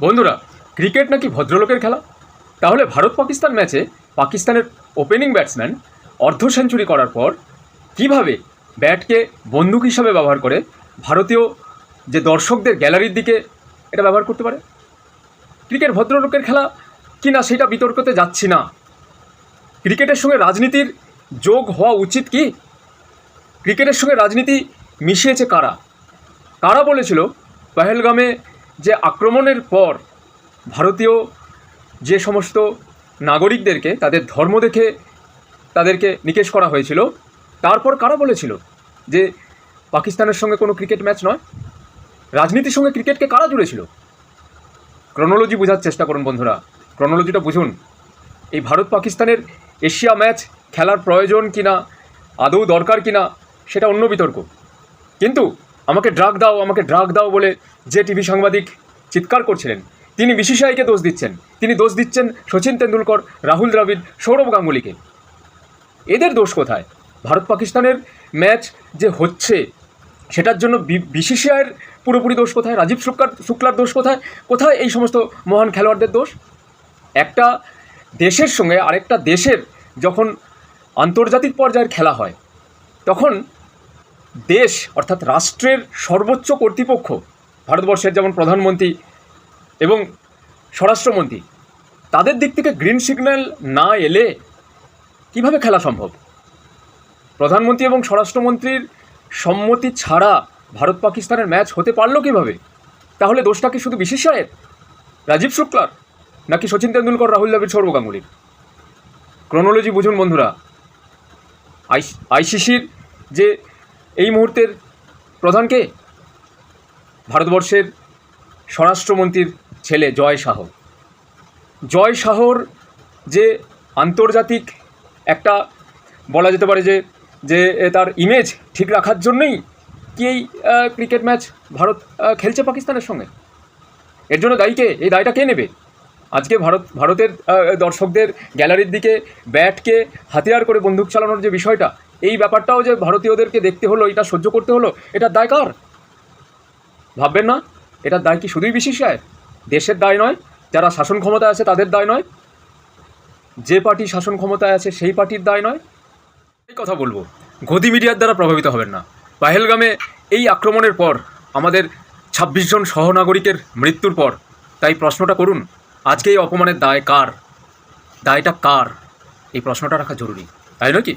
বন্ধুরা, ক্রিকেট নাকি ভদ্রলোকের খেলা? তাহলে ভারত পাকিস্তান ম্যাচে পাকিস্তানের ওপেনিং ব্যাটসম্যান অর্ধ সেঞ্চুরি করার পর কীভাবে ব্যাটকে বন্দুক হিসাবে ব্যবহার করে ভারতীয় যে দর্শকদের গ্যালারির দিকে এটা ব্যবহার করতে পারে? ক্রিকেট ভদ্রলোকের খেলা কি না সেটা বিতর্কতে যাচ্ছি না। ক্রিকেটের সঙ্গে রাজনীতির যোগ হওয়া উচিত কি? ক্রিকেটের সঙ্গে রাজনীতি মিশিয়েছে কারা? কারা বলেছিল, পহেলগামে যে আক্রমণের পর ভারতীয় যে সমস্ত নাগরিকদেরকে, তাদের ধর্ম দেখে তাদেরকে নিকেশ করা হয়েছিল, তারপর কারা বলেছিল যে পাকিস্তানের সঙ্গে কোনো ক্রিকেট ম্যাচ নয়? রাজনীতির সঙ্গে ক্রিকেটকে কারা জুড়েছিল? ক্রনোলজি বোঝার চেষ্টা করুন বন্ধুরা। ক্রনোলজিটা বুঝুন। এই ভারত পাকিস্তানের এশিয়া ম্যাচ খেলার প্রয়োজন কিনা, আদৌ দরকার কিনা, সেটা অন্য বিতর্ক। কিন্তু আমাকে ড্রাগ দাও, আমাকে ড্রাগ দাও বলে যে টিভি সাংবাদিক চিৎকার করছিলেন, তিনি বিসিসিআইকে দোষ দিচ্ছেন। তিনি দোষ দিচ্ছেন সচিন তেন্ডুলকর, রাহুল দ্রাবিড়, সৌরভ গাঙ্গুলিকে। এদের দোষ কোথায়? ভারত পাকিস্তানের ম্যাচ যে হচ্ছে, সেটার জন্য বিসিসিআইয়ের পুরোপুরি দোষ কোথায়? রাজীব শুক্লার শুক্লার দোষ কোথায়? কোথায় এই সমস্ত মহান খেলোয়াড়দের দোষ? একটা দেশের সঙ্গে আরেকটা দেশের যখন আন্তর্জাতিক পর্যায়ের খেলা হয়, তখন দেশ, অর্থাৎ রাষ্ট্রের সর্বোচ্চ কর্তৃপক্ষ, ভারতবর্ষের যেমন প্রধানমন্ত্রী এবং স্বরাষ্ট্রমন্ত্রী, তাদের দিক থেকে গ্রিন সিগন্যাল না এলে কীভাবে খেলা সম্ভব? প্রধানমন্ত্রী এবং স্বরাষ্ট্রমন্ত্রীর সম্মতি ছাড়া ভারত পাকিস্তানের ম্যাচ হতে পারল কীভাবে? তাহলে দোষটা কি শুধু বিশেষায়ের রাজীব শুক্লার, নাকি সচিন তেন্ডুলকর, রাহুল দ্রাবিড়, সৌরভ গাঙ্গুলির? ক্রোনোলজি বুঝুন বন্ধুরা। আই আইসিসির যে এই মুহূর্তের প্রধানকে? ভারতবর্ষের স্বরাষ্ট্রমন্ত্রীর ছেলে জয় শাহ। জয় শাহর যে আন্তর্জাতিক একটা বলা যেতে পারে যে যে তার ইমেজ ঠিক রাখার জন্যই কি এই ক্রিকেট ম্যাচ ভারত খেলছে পাকিস্তানের সঙ্গে? এর জন্য দায়ী কে? এই দায়টা কে নেবে? আজকে ভারত, ভারতের দর্শকদের গ্যালারির দিকে ব্যাটকে হাতিয়ার করে বন্দুক চালানোর যে বিষয়টা এই ব্যাপারটাও যে ভারতীয়দেরকে দেখতে হলো, এটা সহ্য করতে হলো এটার দায় কার? ভাববেন না এটার দায় কি শুধুই বিশিষায় দেশের দায় নয়, যারা শাসন ক্ষমতায় আছে তাদের দায় নয়, যে পার্টি শাসন ক্ষমতায় আছে সেই পার্টির দায় নয়। এই কথা বলব, গদি মিডিয়ার দ্বারা প্রভাবিত হবেন না। পাহেলগামে এই আক্রমণের পর, আমাদের ছাব্বিশ জন সহনাগরিকের মৃত্যুর পর, তাই প্রশ্নটা করুন, আজকে এই অপমানের দায় কার? দায়টা কার? এই প্রশ্নটা রাখা জরুরি, তাই নয় কি?